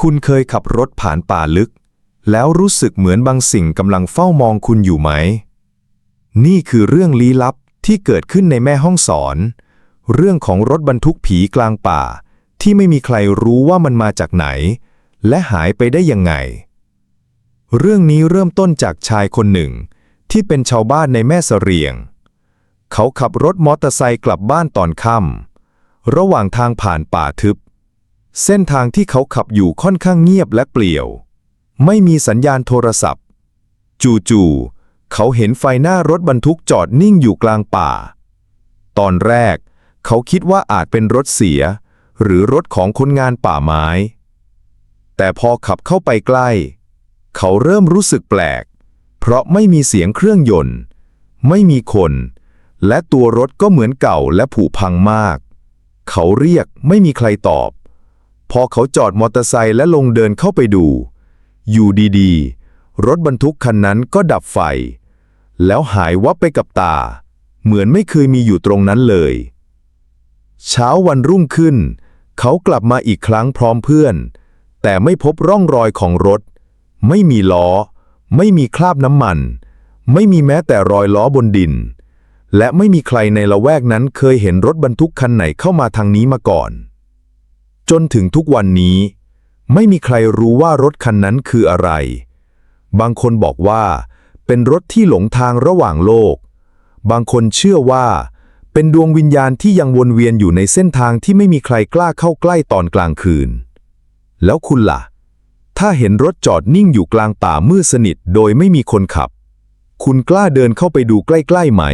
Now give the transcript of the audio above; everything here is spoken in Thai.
คุณเคยขับรถผ่านป่าลึก แล้วรู้สึกเหมือนบางสิ่งกำลังเฝ้ามองคุณอยู่ไหม นี่คือเรื่องลี้ลับที่เกิดขึ้นในแม่ห้องสอน เรื่องของรถบรรทุกผีกลางป่า ที่ไม่มีใครรู้ว่ามันมาจากไหน และหายไปได้ยังไง เรื่องนี้เริ่มต้นจากชายคนหนึ่ง ที่เป็นชาวบ้านในแม่เสรียง เขาขับรถมอเตอร์ไซค์กลับบ้านตอนค่ำระหว่างทางผ่านป่าทึบ เส้นทางที่เขาขับอยู่ค่อนข้างเงียบและเปลี่ยว ไม่มีสัญญาณโทรศัพท์ จู่ๆเขาเห็นไฟหน้ารถบรรทุกจอดนิ่งอยู่กลางป่า ตอนแรก เขาคิดว่าอาจเป็นรถเสีย หรือรถของคนงานป่าไม้ แต่พอขับเข้าไปใกล้ เขาเริ่มรู้สึกแปลก เพราะไม่มีเสียงเครื่องยนต์ ไม่มีคน และตัวรถก็เหมือนเก่าและผุพังมาก เขาเรียกไม่มีใครตอบ พอเขาจอดมอเตอร์ไซค์และลงเดินเข้าไปดู อยู่ดีๆ รถบรรทุกคันนั้นก็ดับไฟ แล้วหายวับไปกับตา เหมือนไม่เคยมีอยู่ตรงนั้นเลย เช้าวันรุ่งขึ้น เขากลับมาอีกครั้งพร้อมเพื่อน แต่ไม่พบร่องรอยของรถ ไม่มีล้อ ไม่มีคราบน้ำมัน ไม่มีแม้แต่รอยล้อบนดิน และไม่มีใครในละแวกนั้นเคยเห็นรถบรรทุกคันไหนเข้ามาทางนี้มาก่อน จนถึงทุกวันนี้ ไม่มีใครรู้ว่ารถคันนั้นคืออะไร บางคนบอกว่า เป็นรถที่หลงทางระหว่างโลก บางคนเชื่อว่า เป็นดวงวิญญาณที่ยังวนเวียนอยู่ในเส้นทางที่ไม่มีใครกล้าเข้าใกล้ตอนกลางคืน แล้วคุณล่ะ ถ้าเห็นรถจอดนิ่งอยู่กลางป่ามืดสนิทโดยไม่มีคนขับ คุณกล้าเดินเข้าไปดูใกล้ๆไหม